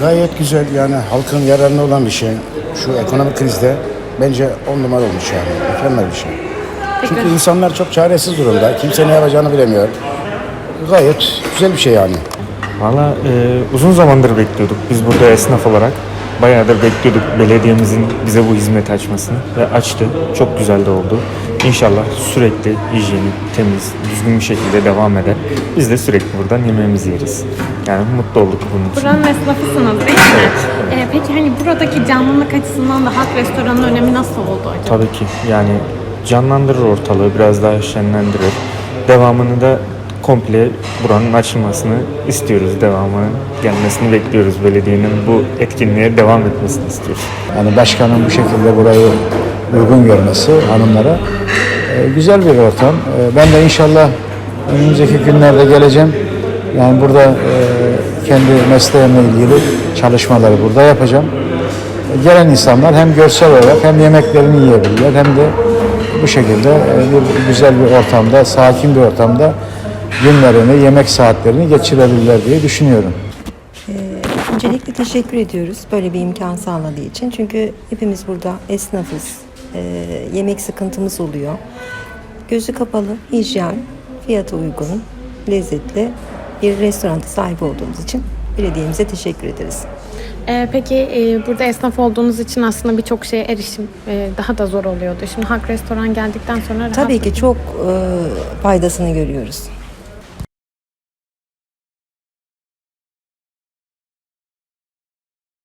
Gayet güzel yani halkın yararına olan bir şey. Şu ekonomik krizde bence on numara olmuş yani. Mükemmel bir şey. Çünkü insanlar çok çaresiz durumda. Kimse ne yapacağını bilemiyor. Gayet güzel bir şey yani. Valla e, uzun zamandır bekliyorduk biz burada esnaf olarak. Bayağıdır bekliyorduk belediyemizin bize bu hizmeti açmasını ve açtı. Çok güzel de oldu. İnşallah sürekli hijyenik, temiz, düzgün bir şekilde devam eder. Biz de sürekli buradan yemeğimizi yeriz. Yani mutlu olduk bunun için. Buranın esnafısınız değil mi? Ee, peki hani buradaki canlılık açısından da halk restoranının önemi nasıl oldu acaba? Tabii ki yani canlandırır ortalığı, biraz daha şenlendirir. Devamını da komple buranın açılmasını istiyoruz. Devamının gelmesini bekliyoruz. Belediyenin bu etkinliğe devam etmesini istiyoruz. Yani başkanın bu şekilde burayı uygun görmesi hanımlara e, güzel bir ortam. E, ben de inşallah önümüzdeki günlerde geleceğim. Yani burada e, kendi mesleğimle ilgili çalışmaları burada yapacağım. E, gelen insanlar hem görsel olarak hem yemeklerini yiyebilirler hem de bu şekilde e, bir güzel bir ortamda, sakin bir ortamda günlerini, yemek saatlerini geçirebilirler diye düşünüyorum. Öncelikle teşekkür ediyoruz böyle bir imkan sağladığı için. Çünkü hepimiz burada esnafız. Ee, yemek sıkıntımız oluyor. Gözü kapalı, hijyen, fiyatı uygun, lezzetli bir restoranta sahip olduğumuz için belediyemize teşekkür ederiz. Ee, peki e, burada esnaf olduğunuz için aslında birçok şeye erişim e, daha da zor oluyordu. Şimdi halk restoran geldikten sonra Tabii ki çok e, faydasını görüyoruz.